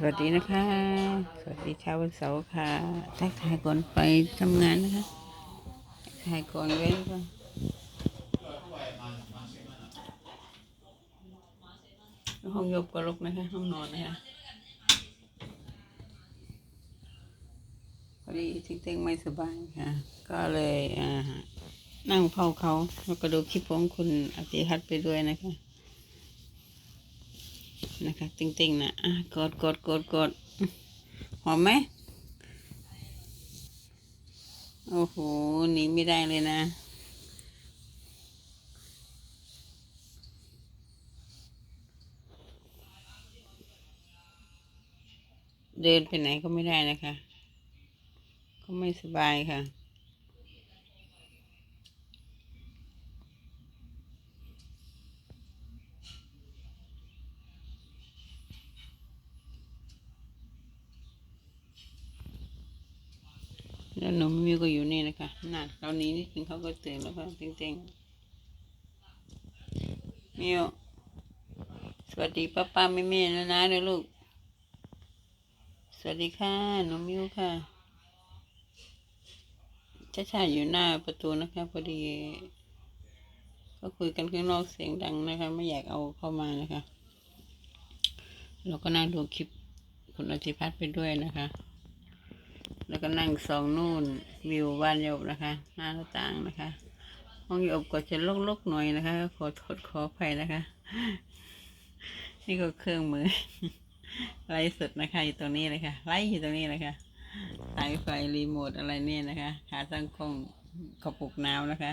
สวัสดีนะคะ สวัสดีเช้าวันเสาร์ค่ะทักทายก่อนไปทำงานนะคะทักทายก่อนเว้นก่อนห้องยบก็ลุกนะคะ ห้องนอนนะคะพอดีทิ้งเต้งไม่สบายค่ะ ก็เลยอ่านั่งเฝ้าเขาแล้วก็ดูคลิปของคุณอติพัฒน์ไปด้วยนะคะ นะคะติ้งๆนะอะกดกดกดกดหอมไหมโอ้โหหนีไม่ได้เลยนะเดินไปไหนก็ไม่ได้นะคะ ก็ไม่สบายค่ะ แล้วหนูมิวก็อยู่นี่นะคะน่ะเรานี้นิดนึงเขาก็ตื่นแล้วก็เต้งๆมิวสวัสดีป้าป้าแม่แม่นะนะเด้อลูก สวัสดีค่ะหนูมิวค่ะช้าๆอยู่หน้าประตูนะคะพอดี ก็คุยกันข้างนอกเสียงดังนะคะ ไม่อยากเอาเข้ามานะคะ เราก็นั่งดูคลิปคุณอธิพัฒน์ไปด้วยนะคะ แล้วก็นั่งสองนู่นวิวบ้านโยบนะคะ หน้าต่างนะคะ ห้องโยบก็จะลกๆหน่อยนะคะ ขอโทษขออภัยนะคะ นี่ก็เครื่องมือไลฟ์สดนะคะอยู่ตรงนี้เลยค่ะไลฟ์อยู่ตรงนี้เลยค่ะสายไฟรีโมทอะไรเนี่ยนะคะขาตั้งกล้องกระปุกน้ำนะคะ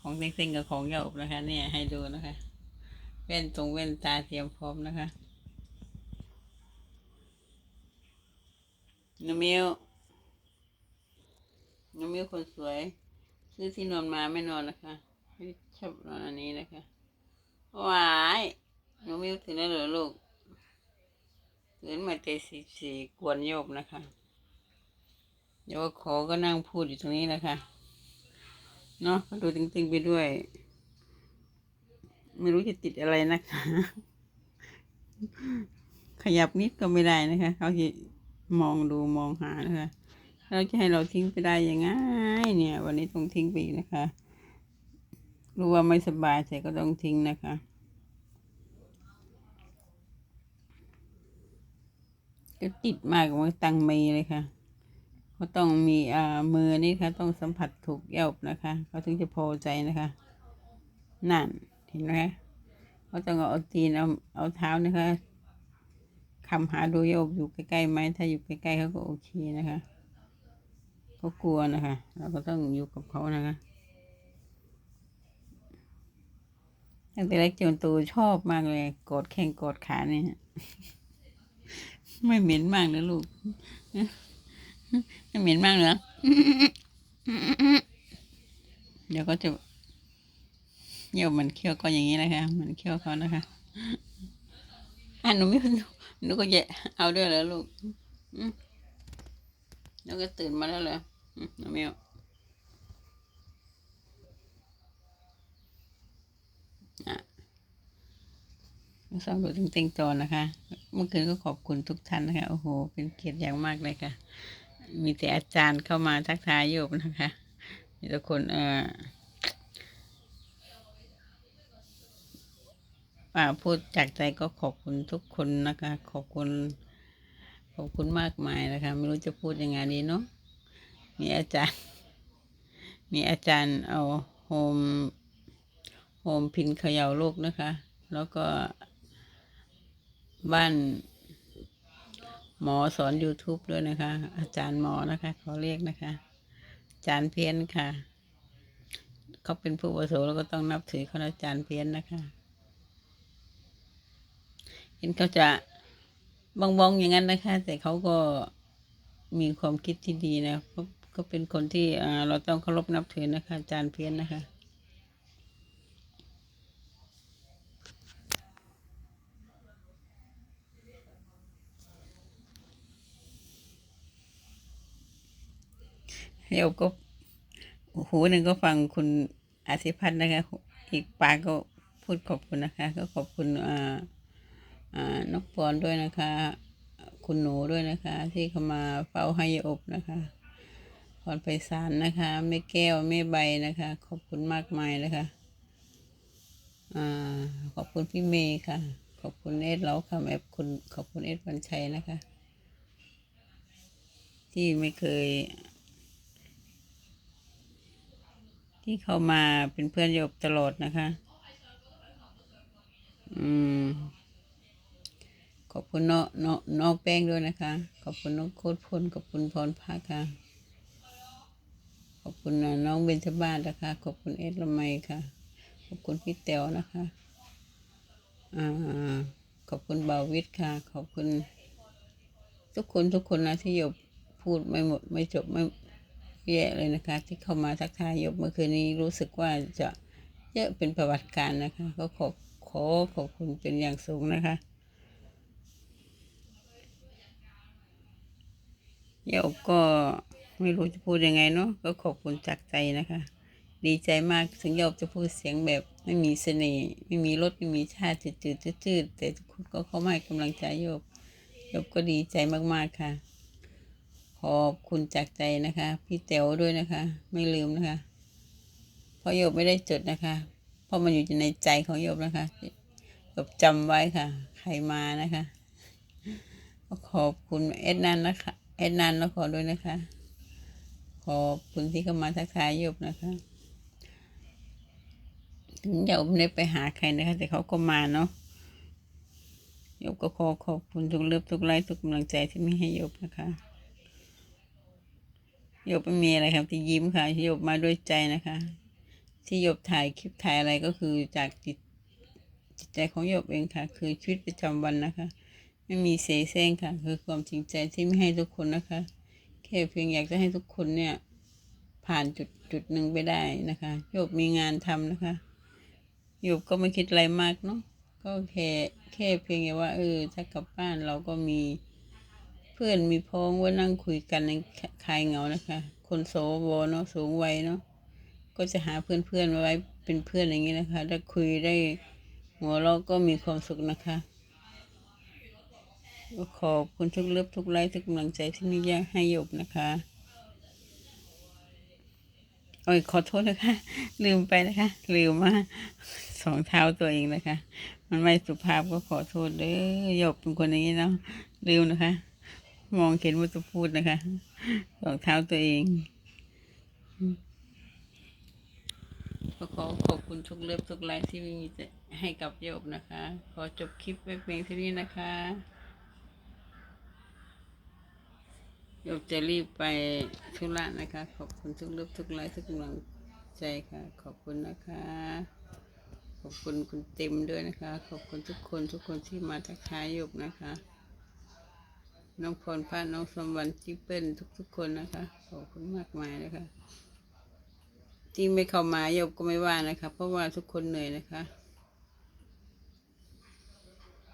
ของเซ็งๆกับของโยบนะคะ เนี่ยให้ดูนะคะแว่นตรงแว่นตาเตรียมพร้อมนะคะนมิว น้องมิวคนสวย ซื้อที่นอนมาไม่นอนนะคะ ไม่ชอบนอนอันนี้นะคะวายน้องมิวถึงแล้วเหรอลูกตื่นมาเตะสีสีกวนโยบนะคะเดี๋ยวขอก็นั่งพูดอยู่ตรงนี้นะคะเนาะก็ดูตึงๆไปด้วย ไม่รู้จะติดอะไรนะคะ ขยับนิดก็ไม่ได้นะคะ เขาจะมองดูมองหานะคะ เราจะให้เราทิ้งไปได้ยังไงเนี่ย วันนี้ต้องทิ้งไปนะคะ รู้ว่าไม่สบายแต่ก็ต้องทิ้งนะคะ ก็ติดมากกว่าตังเมเลยค่ะเขาต้องมีอ่ามือนี่ค่ะ ต้องสัมผัสถูกเยบนะคะเขาถึงจะพอใจนะคะนั่นเห็นไหมเขาต้องเอาตีนเอาเอาเท้านะคะคำหาดูโยบอยู่ใกล้ๆไหมถ้าอยู่ใกล้ๆเขาก็โอเคนะคะ เขากลัวนะคะ เราก็ต้องอยู่กับเขานะคะตั้งแต่เล็กจนโตชอบมากเลย กอดแข้งกอดขาเนี่ย ไม่เหม็นมากนะลูก ไม่เหม็นมากเหรอเดี๋ยวก็จะเยี่ยวมันเคี้ยวก็อย่างนี้นะคะ มันเคี้ยวเขานะคะอะหนูไม่หนูก็จะเอาด้วยเหรอลูกแล้วก็ตื่นมาแล้วเหรอ น้องเมียวอะสองดูเต็งๆจอนะคะ เมื่อคืนก็ขอบคุณทุกท่านนะคะ โอ้โห เป็นเกียรติอย่างมากเลยค่ะ มีแต่อาจารย์เข้ามาทักทายโยบนะคะ มีแต่คนเอ่อป่าพูดจากใจก็ขอบคุณทุกคนนะคะ ขอบคุณ ขอบคุณมากมายนะคะ ไม่รู้จะพูดยังไงดีเนาะ มีอาจารย์มีอาจารย์เอาโฮมโฮมพินเขย่าลูกนะคะ แล้วก็บ้านหมอสอน YouTube ด้วยนะคะ อาจารย์หมอนะคะเขาเรียกนะคะ อาจารย์เพี้ยนค่ะ เขาเป็นผู้อาวุโสแล้วก็ต้องนับถือเขาอาจารย์เพี้ยนนะคะ เห็นเขาจะบองๆอย่างนั้นนะคะ แต่เขาก็มีความคิดที่ดีนะเขา ก็เป็นคนที่เราต้องเคารพนับถือนะคะอาจารย์เพี้ยนนะคะเดี๋ยวก็หูหนึ่งก็ฟังคุณอาศิพัฒน์นะคะ อีกปากก็พูดขอบคุณนะคะ ก็ขอบคุณอ่าอ่านกปอนด้วยนะคะ คุณหนูด้วยนะคะ ที่เขามาเฝ้าให้อบนะคะ พรไพศาลนะคะแม่แก้วแม่ใบนะคะ ขอบคุณมากมายนะคะอ่าขอบคุณพี่เมย์ค่ะ ขอบคุณเอสแล้วค่ะแอบคุณขอบคุณเอสวันชัยนะคะ ที่ไม่เคย ที่เข้ามาเป็นเพื่อนโยบตลอดนะคะ อืมขอบคุณน้องน้องน้องแป้งด้วยนะคะ ขอบคุณน้องโคตรพลขอบคุณพรพักค่ะ คุณน้องเบญจบ้านนะคะ ขอบคุณเอสละไมค่ะ ขอบคุณพี่แต๋วนะคะ อ่า ขอบคุณบาวิทย์ค่ะ ขอบคุณ ทุกคนทุกคนนะที่หยบพูดไม่หมดไม่จบไม่แย่เลยนะคะ ที่เข้ามาทักทายหยบเมื่อคืนนี้รู้สึกว่าจะเยอะเป็นประวัติการนะคะ ก็ขอบขอขอบคุณเป็นอย่างสูงนะคะหยบก็ ไม่รู้จะพูดยังไงเนาะก็ขอบคุณจากใจนะคะ ดีใจมากถึงหยบจะพูดเสียงแบบไม่มีเสน่ห์ไม่มีรสไม่มีชาติจืดๆจืดๆแต่ทุกคนก็เข้ามาให้กำลังใจหยบยบก็ดีใจมากๆค่ะ ขอบคุณจากใจนะคะ พี่แต๋วด้วยนะคะ ไม่ลืมนะคะ เพราะโยบไม่ได้จดนะคะ เพราะมันอยู่ในใจของโยบนะคะโยบจำไว้ค่ะ ใครมานะคะก็ขอบคุณเอ็ดนันนะคะเอ็ดนันแล้วขอด้วยนะคะ ขอบคุณที่เข้ามาทักทายโยบนะคะ ถึงโยบไม่ไปหาใครนะคะ แต่เขาก็มาเนาะโยบก็ขอขอบคุณทุกเลือบทุกไลค์ทุกกำลังใจที่มีให้โยบนะคะโยบไม่มีอะไรครับที่ยิ้มค่ะโยบมาด้วยใจนะคะ ที่โยบถ่ายคลิปถ่ายอะไรก็คือจากจิตจิตใจของโยบเองค่ะ คือชีวิตประจำวันนะคะ ไม่มีเสแสร้งค่ะ คือความจริงใจที่ไม่ให้ทุกคนนะคะ เพียงอยากจะให้ทุกคนเนี่ย ผ่านจุดจุดหนึ่งไปได้นะคะโยบมีงานทำนะคะโยบก็ไม่คิดอะไรมากเนาะก็แค่แค่เพียงแค่ว่า เออถ้ากลับบ้านเราก็มีเพื่อนมีพ้องว่านั่งคุยกันในคลายเหงานะคะ คนโสวเนาะสูงวัยเนาะก็จะหาเพื่อนเพื่อนมาไว้เป็นเพื่อนอย่างนี้นะคะ ได้คุยได้หัวเราก็มีความสุขนะคะ ขอบคุณทุกเลิฟทุกไลค์ทุกกำลังใจที่มีให้หยบนะคะโอ้ยขอโทษนะคะ ลืมไปนะคะ ลืมว่าสองเท้าตัวเองนะคะ มันไม่สุภาพก็ขอโทษเด้อหยบเป็นคนอย่างนี้เนาะลืมนะคะ มองเห็นว่าจะพูดนะคะ สองเท้าตัวเองก็ขอขอบคุณทุกเลิฟทุกไลค์ที่มีให้กับโยบนะคะ ขอจบคลิปไว้เพียงเท่านี้นะคะโยบจะรีบไปธุระนะคะ ขอบคุณทุกเลิฟทุกไลค์ทุกกำลังใจค่ะ ขอบคุณนะคะ ขอบคุณคุณเต็มด้วยนะคะ ขอบคุณทุกคนทุกคนที่มาทักทายโยบนะคะ น้องพรพัฒน้องสมวันจิ๊ปเปิลทุก ๆ คนนะคะ ขอบคุณมากมายนะคะ ที่ไม่เข้ามาโยบก็ไม่ว่านะคะ เพราะว่าทุกคนเหนื่อยนะคะ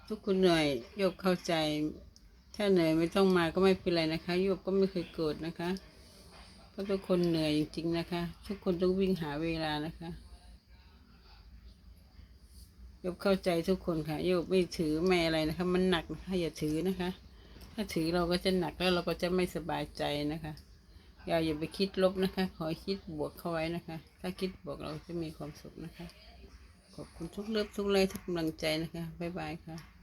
ทุกคนเหนื่อยโยบเข้าใจ ถ้าเหนื่อยไม่ต้องมาก็ไม่เป็นไรนะคะโยบก็ไม่เคยโกรธนะคะ เพราะทุกคนเหนื่อยจริง ๆนะคะ ทุกคนต้องวิ่งหาเวลานะคะโยบเข้าใจทุกคนค่ะโยบไม่ถือไม่อะไรนะคะ มันหนักนะคะอย่าถือนะคะ ถ้าถือเราก็จะหนักแล้วเราก็จะไม่สบายใจนะคะอย่าอย่าไปคิดลบนะคะ ขอคิดบวกเข้าไว้นะคะ ถ้าคิดบวกเราจะมีความสุขนะคะ ขอบคุณทุกเลือบทุกเลยทุกกำลังใจนะคะ บ๊ายบายค่ะ